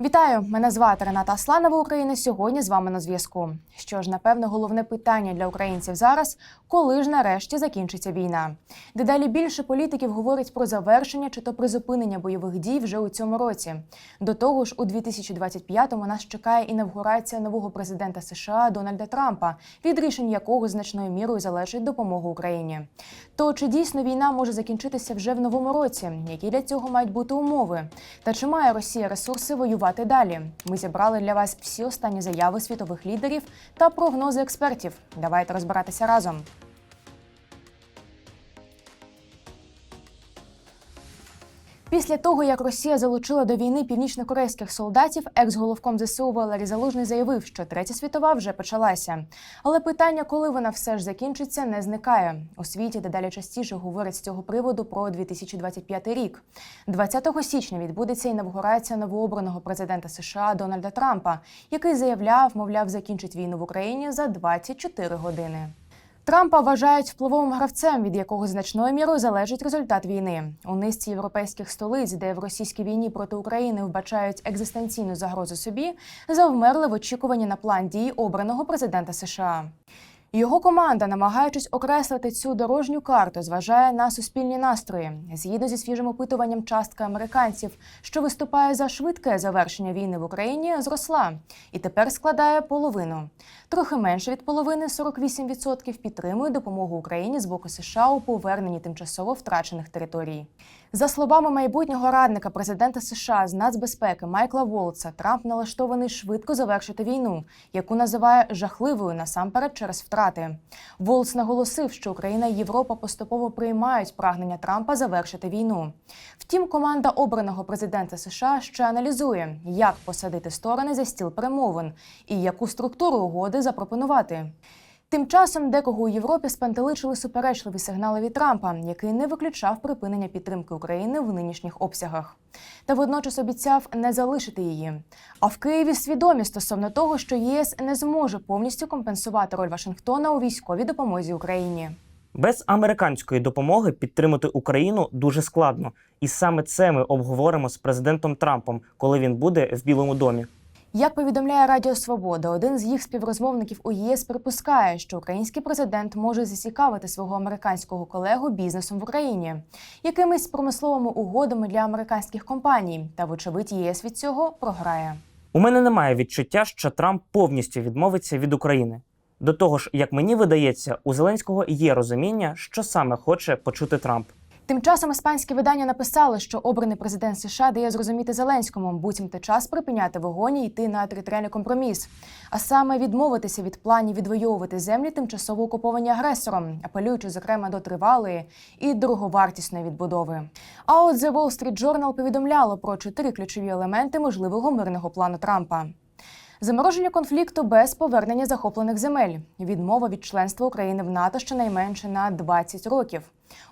Вітаю! Мене звати Рената Асланова. Україна сьогодні з вами на зв'язку. Що ж, напевно, головне питання для українців зараз коли ж нарешті закінчиться війна? Дедалі більше політиків говорять про завершення чи то призупинення бойових дій вже у цьому році. До того ж, у 2025-му нас чекає інавгурація нового президента США Дональда Трампа, від рішень якого значною мірою залежить допомога Україні. То чи дійсно війна може закінчитися вже в новому році? Які для цього мають бути умови? Та чи має Росія ресурси воювати далі? Ми зібрали для вас всі останні заяви світових лідерів та прогнози експертів. Давайте розбиратися разом. Після того, як Росія залучила до війни північнокорейських солдатів, екс-головком ЗСУ Валерій Залужний заявив, що третя світова вже почалася. Але питання, коли вона все ж закінчиться, не зникає. У світі дедалі частіше говорять з цього приводу про 2025 рік. 20 січня відбудеться інавгурація новообраного президента США Дональда Трампа, який заявляв, мовляв, закінчить війну в Україні за 24 години. Трампа вважають впливовим гравцем, від якого значною мірою залежить результат війни. У низці європейських столиць, де в російській війні проти України вбачають екзистенційну загрозу собі, завмерли в очікуванні на план дій обраного президента США. Його команда, намагаючись окреслити цю дорожню карту, зважає на суспільні настрої. Згідно зі свіжим опитуванням, частка американців, що виступає за швидке завершення війни в Україні, зросла і тепер складає половину. Трохи менше від половини 48% підтримує допомогу Україні з боку США у поверненні тимчасово втрачених територій. За словами майбутнього радника президента США з нацбезпеки Майкла Волца, Трамп налаштований швидко завершити війну, яку називає жахливою насамперед через втрати. Волц наголосив, що Україна і Європа поступово приймають прагнення Трампа завершити війну. Втім, команда обраного президента США ще аналізує, як посадити сторони за стіл перемовин і яку структуру угоди запропонувати. Тим часом декого у Європі спантеличили суперечливі сигнали від Трампа, який не виключав припинення підтримки України в нинішніх обсягах. Та водночас обіцяв не залишити її. А в Києві свідомі стосовно того, що ЄС не зможе повністю компенсувати роль Вашингтона у військовій допомозі Україні. Без американської допомоги підтримати Україну дуже складно, і саме це ми обговоримо з президентом Трампом, коли він буде в Білому домі. Як повідомляє Радіо Свобода, один з їх співрозмовників у ЄС припускає, що український президент може зацікавити свого американського колегу бізнесом в Україні, якимись промисловими угодами для американських компаній. Та, вочевидь, ЄС від цього програє. У мене немає відчуття, що Трамп повністю відмовиться від України. До того ж, як мені видається, у Зеленського є розуміння, що саме хоче почути Трамп. Тим часом іспанське видання написало, що обраний президент США дає зрозуміти Зеленському, буцімто час припиняти вогонь і йти на територіальний компроміс, а саме відмовитися від планів відвоювати землі тимчасово окуповані агресором, апелюючи зокрема до тривалої і дороговартісної відбудови. А от The Wall Street Journal повідомляло про чотири ключові елементи можливого мирного плану Трампа. Замороження конфлікту без повернення захоплених земель, відмова від членства України в НАТО щонайменше на 20 років,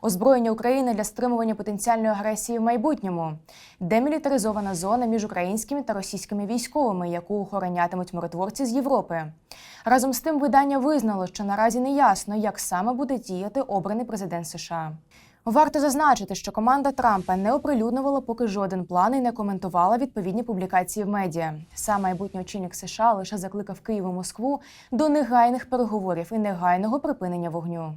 озброєння України для стримування потенціальної агресії в майбутньому, демілітаризована зона між українськими та російськими військовими, яку охоронятимуть миротворці з Європи. Разом з тим, видання визнало, що наразі не ясно, як саме буде діяти обраний президент США. Варто зазначити, що команда Трампа не оприлюднювала поки жоден план і не коментувала відповідні публікації в медіа. Сам майбутній очільник США лише закликав Київ і Москву до негайних переговорів і негайного припинення вогню.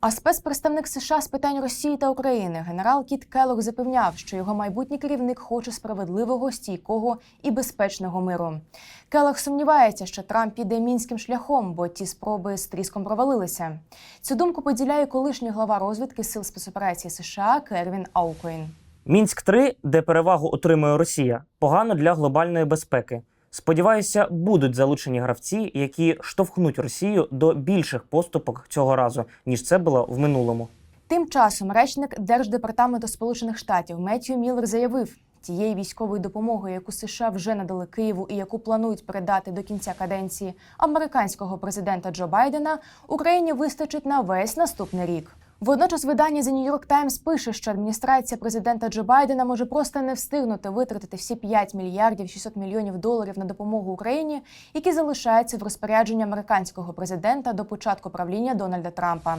А спецпредставник США з питань Росії та України генерал Кіт Келлог запевняв, що його майбутній керівник хоче справедливого, стійкого і безпечного миру. Келлог сумнівається, що Трамп піде мінським шляхом, бо ті спроби з тріском провалилися. Цю думку поділяє колишній глава розвідки сил спецоперації США Кервін Аукойн. Мінськ 3 де перевагу отримує Росія, погано для глобальної безпеки. Сподіваюся, будуть залучені гравці, які штовхнуть Росію до більших поступок цього разу, ніж це було в минулому. Тим часом речник Держдепартаменту Сполучених Штатів Меттью Міллер заявив, тієї військової допомоги, яку США вже надали Києву і яку планують передати до кінця каденції американського президента Джо Байдена, Україні вистачить на весь наступний рік. Водночас видання The New York Times пише, що адміністрація президента Джо Байдена може просто не встигнути витратити всі 5 мільярдів 600 мільйонів доларів на допомогу Україні, які залишаються в розпорядженні американського президента до початку правління Дональда Трампа.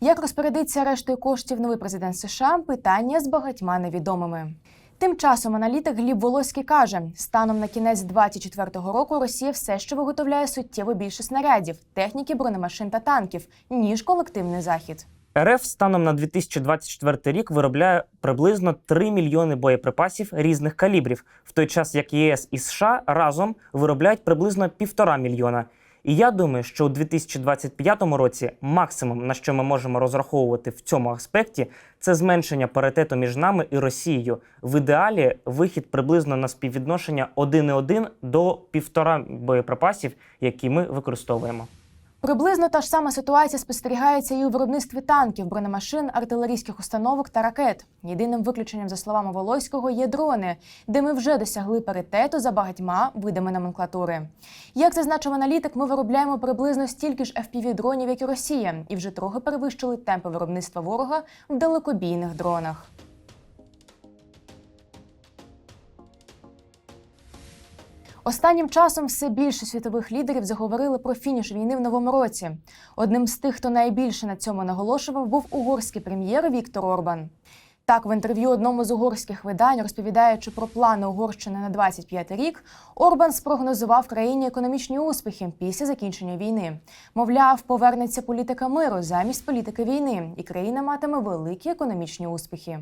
Як розпорядиться рештою коштів новий президент США? Питання з багатьма невідомими. Тим часом аналітик Гліб Волоський каже, станом на кінець 24-го року Росія все ще виготовляє суттєво більше снарядів, техніки, бронемашин та танків, ніж колективний захід. РФ станом на 2024 рік виробляє приблизно 3 мільйони боєприпасів різних калібрів, в той час як ЄС і США разом виробляють приблизно півтора мільйона. І я думаю, що у 2025 році максимум, на що ми можемо розраховувати в цьому аспекті, це зменшення паритету між нами і Росією. В ідеалі вихід приблизно на співвідношення 1,1 до півтора боєприпасів, які ми використовуємо. Приблизно та ж сама ситуація спостерігається і у виробництві танків, бронемашин, артилерійських установок та ракет. Єдиним виключенням, за словами Волоського, є дрони, де ми вже досягли паритету за багатьма видами номенклатури. Як зазначив аналітик, ми виробляємо приблизно стільки ж fpv дронів, як і Росія, і вже трохи перевищили темпи виробництва ворога в далекобійних дронах. Останнім часом все більше світових лідерів заговорили про фініш війни в новому році. Одним з тих, хто найбільше на цьому наголошував, був угорський прем'єр Віктор Орбан. Так, в інтерв'ю одному з угорських видань, розповідаючи про плани Угорщини на 25 рік, Орбан спрогнозував країні економічні успіхи після закінчення війни. Мовляв, повернеться політика миру замість політики війни, і країна матиме великі економічні успіхи.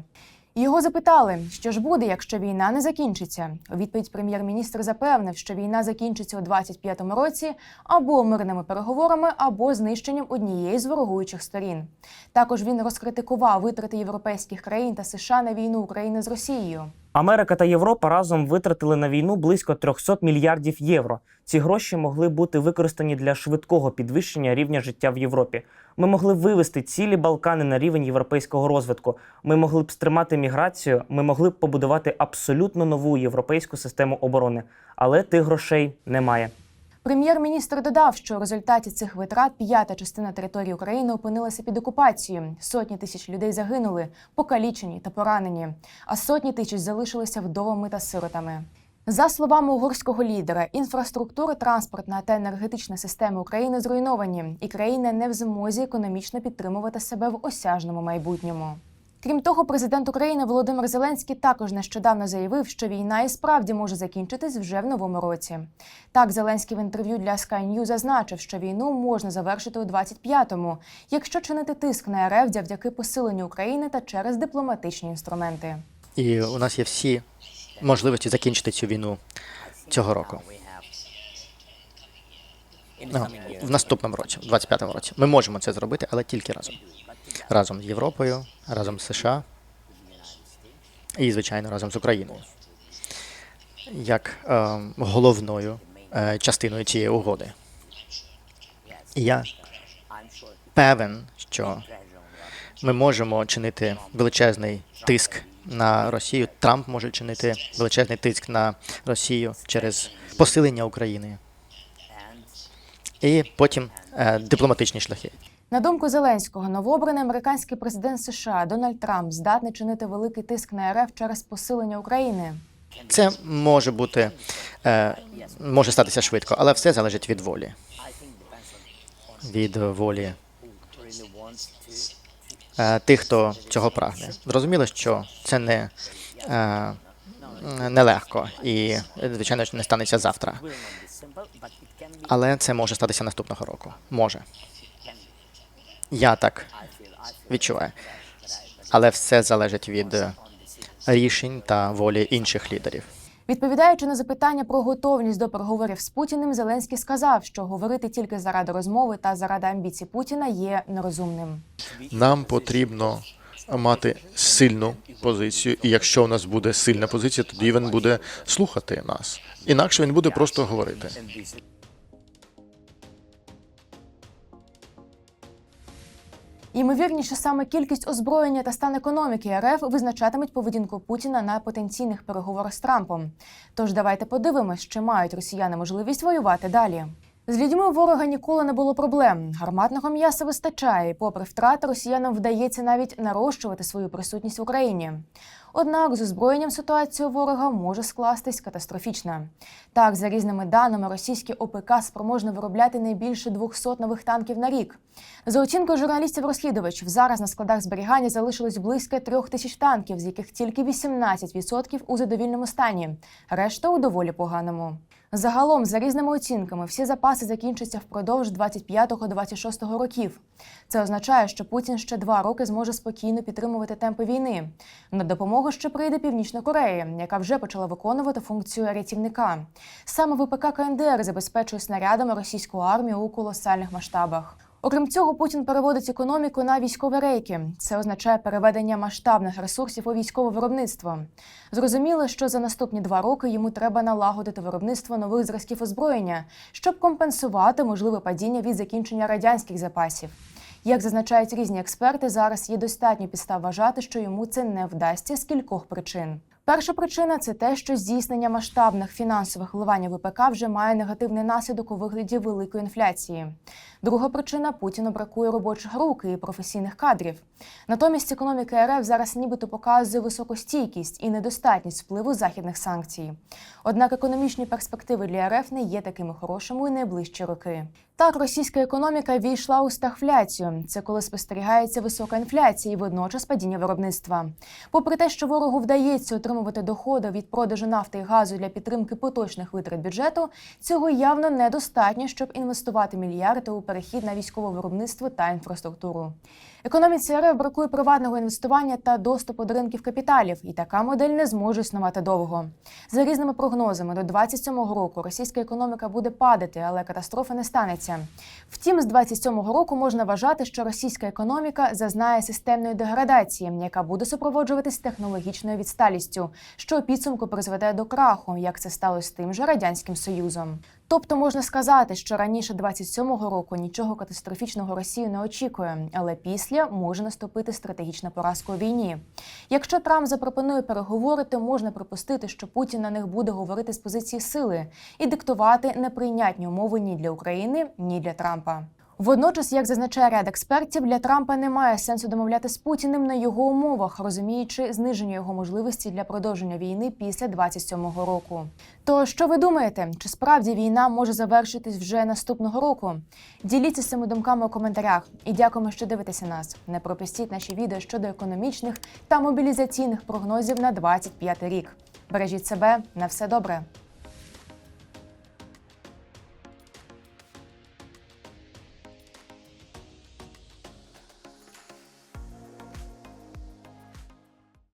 Його запитали, що ж буде, якщо війна не закінчиться. У відповідь прем'єр-міністр запевнив, що війна закінчиться у 25-му році або мирними переговорами, або знищенням однієї з ворогуючих сторін. Також він розкритикував витрати європейських країн та США на війну України з Росією. Америка та Європа разом витратили на війну близько 300 мільярдів євро. Ці гроші могли бути використані для швидкого підвищення рівня життя в Європі. Ми могли вивести цілі Балкани на рівень європейського розвитку. Ми могли б стримати міграцію. Ми могли б побудувати абсолютно нову європейську систему оборони. Але тих грошей немає. Прем'єр-міністр додав, що у результаті цих витрат п'ята частина території України опинилася під окупацією. Сотні тисяч людей загинули, покалічені та поранені, а сотні тисяч залишилися вдовами та сиротами. За словами угорського лідера, інфраструктура, транспортна та енергетична системи України зруйновані, і країна не в змозі економічно підтримувати себе в осяжному майбутньому. Крім того, президент України Володимир Зеленський також нещодавно заявив, що війна і справді може закінчитись вже в новому році. Так, Зеленський в інтерв'ю для Sky News зазначив, що війну можна завершити у 25-му, якщо чинити тиск на РФ завдяки посиленню України та через дипломатичні інструменти. І у нас є всі можливості закінчити цю війну цього року. Ну, в наступному році, в 25-му році. Ми можемо це зробити, але тільки разом. Разом з Європою, разом з США і, звичайно, разом з Україною. Як е, головною е, частиною цієї угоди. І я певен, що ми можемо чинити величезний тиск на Росію. Трамп може чинити величезний тиск на Росію через посилення України. І потім е, дипломатичні шляхи. На думку Зеленського, новообраний американський президент США Дональд Трамп здатний чинити великий тиск на РФ через посилення України. Це може бути е, може статися швидко, але все залежить від волі. Від волі е, тих, хто цього прагне. Зрозуміло, що це не, е, нелегко і, звичайно, ж, не станеться завтра. Але це може статися наступного року. Може. Я так відчуваю. Але все залежить від рішень та волі інших лідерів. Відповідаючи на запитання про готовність до переговорів з Путіним, Зеленський сказав, що говорити тільки заради розмови та заради амбіцій Путіна є нерозумним. Нам потрібно мати сильну позицію, і якщо у нас буде сильна позиція, тоді він буде слухати нас. Інакше він буде просто говорити. Ймовірніше, саме кількість озброєння та стан економіки РФ визначатимуть поведінку Путіна на потенційних переговорах з Трампом. Тож давайте подивимось, чи мають росіяни можливість воювати далі. З людьми ворога ніколи не було проблем. Гарматного м'яса вистачає. і Попри втрати, росіянам вдається навіть нарощувати свою присутність в Україні. Однак з озброєнням ситуація ворога може скластись катастрофічно. Так, за різними даними, російські ОПК спроможні виробляти найбільше 200 нових танків на рік. За оцінкою журналістів-розслідувачів, зараз на складах зберігання залишилось близько трьох тисяч танків, з яких тільки 18% у задовільному стані, решта у доволі поганому. Загалом, за різними оцінками, всі запаси закінчаться впродовж 25-26 років. Це означає, що Путін ще два роки зможе спокійно підтримувати темпи війни. На допомогу ще прийде Північна Корея, яка вже почала виконувати функцію рятівника. Саме ВПК КНДР забезпечує снарядами російську армію у колосальних масштабах. Окрім цього, Путін переводить економіку на військові рейки. Це означає переведення масштабних ресурсів у військове виробництво. Зрозуміло, що за наступні два роки йому треба налагодити виробництво нових зразків озброєння, щоб компенсувати можливе падіння від закінчення радянських запасів. Як зазначають різні експерти, зараз є достатньо підстав вважати, що йому це не вдасться з кількох причин. Перша причина це те, що здійснення масштабних фінансових вливань у ВПК вже має негативний наслідок у вигляді великої інфляції. Друга причина Путіну бракує робочих рук і професійних кадрів. Натомість економіка РФ зараз нібито показує високу стійкість і недостатність впливу західних санкцій. Однак економічні перспективи для РФ не є такими хорошими у найближчі роки. Так, російська економіка війшла у стагфляцію. Це коли спостерігається висока інфляція і водночас падіння виробництва. Попри те, що ворогу вдається отримувати доходи від продажу нафти і газу для підтримки поточних витрат бюджету, цього явно недостатньо, щоб інвестувати мільярди у перехід на військове виробництво та інфраструктуру. Економіці РФ бракує приватного інвестування та доступу до ринків капіталів, і така модель не зможе існувати довго. За різними прогнозами, до 27-го року російська економіка буде падати, але катастрофи не станеться. Втім, з 27-го року можна вважати, що російська економіка зазнає системної деградації, яка буде супроводжуватись технологічною відсталістю, що у підсумку призведе до краху, як це сталося з тим же радянським союзом. Тобто можна сказати, що раніше 27-го року нічого катастрофічного Росію не очікує, але після може наступити стратегічна поразка у війні. Якщо Трамп запропонує переговори, то можна припустити, що Путін на них буде говорити з позиції сили і диктувати неприйнятні умови ні для України, ні для Трампа. Водночас, як зазначає ряд експертів, для Трампа немає сенсу домовляти з Путіним на його умовах, розуміючи зниження його можливості для продовження війни після 27-го року. То що ви думаєте? Чи справді війна може завершитись вже наступного року? Діліться цими думками у коментарях і дякуємо, що дивитеся нас. Не пропустіть наші відео щодо економічних та мобілізаційних прогнозів на 25 рік. Бережіть себе на все добре.